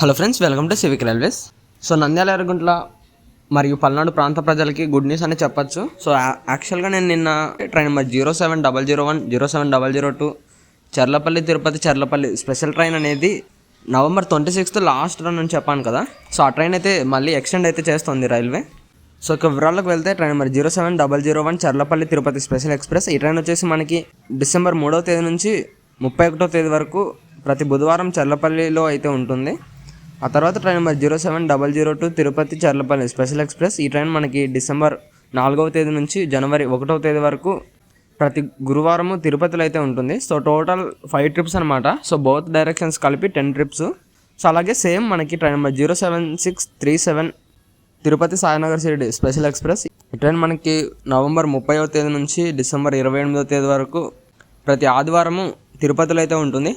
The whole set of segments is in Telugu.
Hello friends welcome to civic railways so Nandyal Erraguntla మరియు పల్నాడు ప్రాంత ప్రజలకి గుడ్ న్యూస్ అని చెప్పచ్చు. సో యాక్చువల్గా నేను నిన్న train number zero seven double zero one zero seven double zero two Charlapalli Tirupati Charlapalli special train అనేది November twenty sixth last run అని చెప్పాను కదా. సో ఆ ట్రైన్ అయితే మళ్ళీ ఎక్స్టెండ్ అయితే చేస్తుంది రైల్వే. సో ఇక వివరాలకు వెళ్తే train number zero seven double zero one Charlapalli Tirupati special express ఈ ట్రైన్ వచ్చేసి మనకి డిసెంబర్ మూడవ తేదీ నుంచి ముప్పై ఒకటో తేదీ వరకు ప్రతి బుధవారం చర్లపల్లిలో అయితే ఉంటుంది. ఆ తర్వాత train number zero seven double zero two Tirupati Charlapalli. Special express ఈ ట్రైన్ మనకి డిసెంబర్ నాలుగవ తేదీ నుంచి జనవరి ఒకటవ తేదీ వరకు ప్రతి గురువారము తిరుపతిలో అయితే ఉంటుంది. సో టోటల్ ఫైవ్ ట్రిప్స్ అనమాట సో బౌత్ డైరెక్షన్స్ కలిపి టెన్ ట్రిప్స్. సో అలాగే సేమ్ మనకి train number zero seven six three seven Tirupati Sainagar Shirdi special express. ఈ ట్రైన్ మనకి నవంబర్ ముప్పైవ తేదీ నుంచి డిసెంబర్ ఇరవై ఎనిమిదవ తేదీ వరకు ప్రతి ఆదివారము తిరుపతిలో అయితే ఉంటుంది.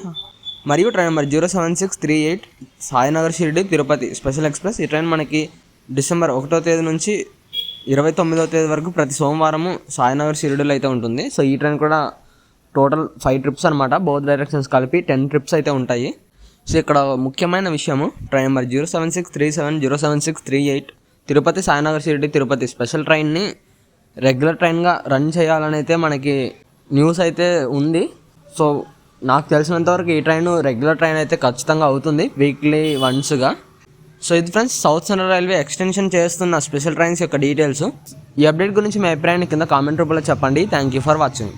మరియు train number zero seven six three eight Sainagar Shirdi Tirupati. Special express ఈ ట్రైన్ మనకి డిసెంబర్ ఒకటో తేదీ నుంచి ఇరవై తొమ్మిదవ తేదీ వరకు ప్రతి సోమవారము సాయినగర్ షిరిడిలో అయితే ఉంటుంది. సో ఈ ట్రైన్ కూడా టోటల్ ఫైవ్ ట్రిప్స్ అనమాట బౌత్ డైరెక్షన్స్ కలిపి టెన్ ట్రిప్స్ అయితే ఉంటాయి. సో ఇక్కడ ముఖ్యమైన విషయము train number zero seven six three seven zero seven six three eight Tirupati Sainagar Shirdi Tirupati. Special ట్రైన్ని regular ట్రైన్గా రన్ చేయాలని అయితే మనకి న్యూస్ అయితే ఉంది. సో నాకు తెలిసినంతవరకు ఈ ట్రైన్ రెగ్యులర్ ట్రైన్ అయితే ఖచ్చితంగా అవుతుంది వీక్లీ వన్స్గా సో ఇది friends South Central Railway extension చేస్తున్న స్పెషల్ ట్రైన్స్ యొక్క డీటెయిల్స్ ఈ అప్డేట్ గురించి మీ అభిప్రాయాన్ని కింద కామెంట్ రూపంలో చెప్పండి. Thank you for watching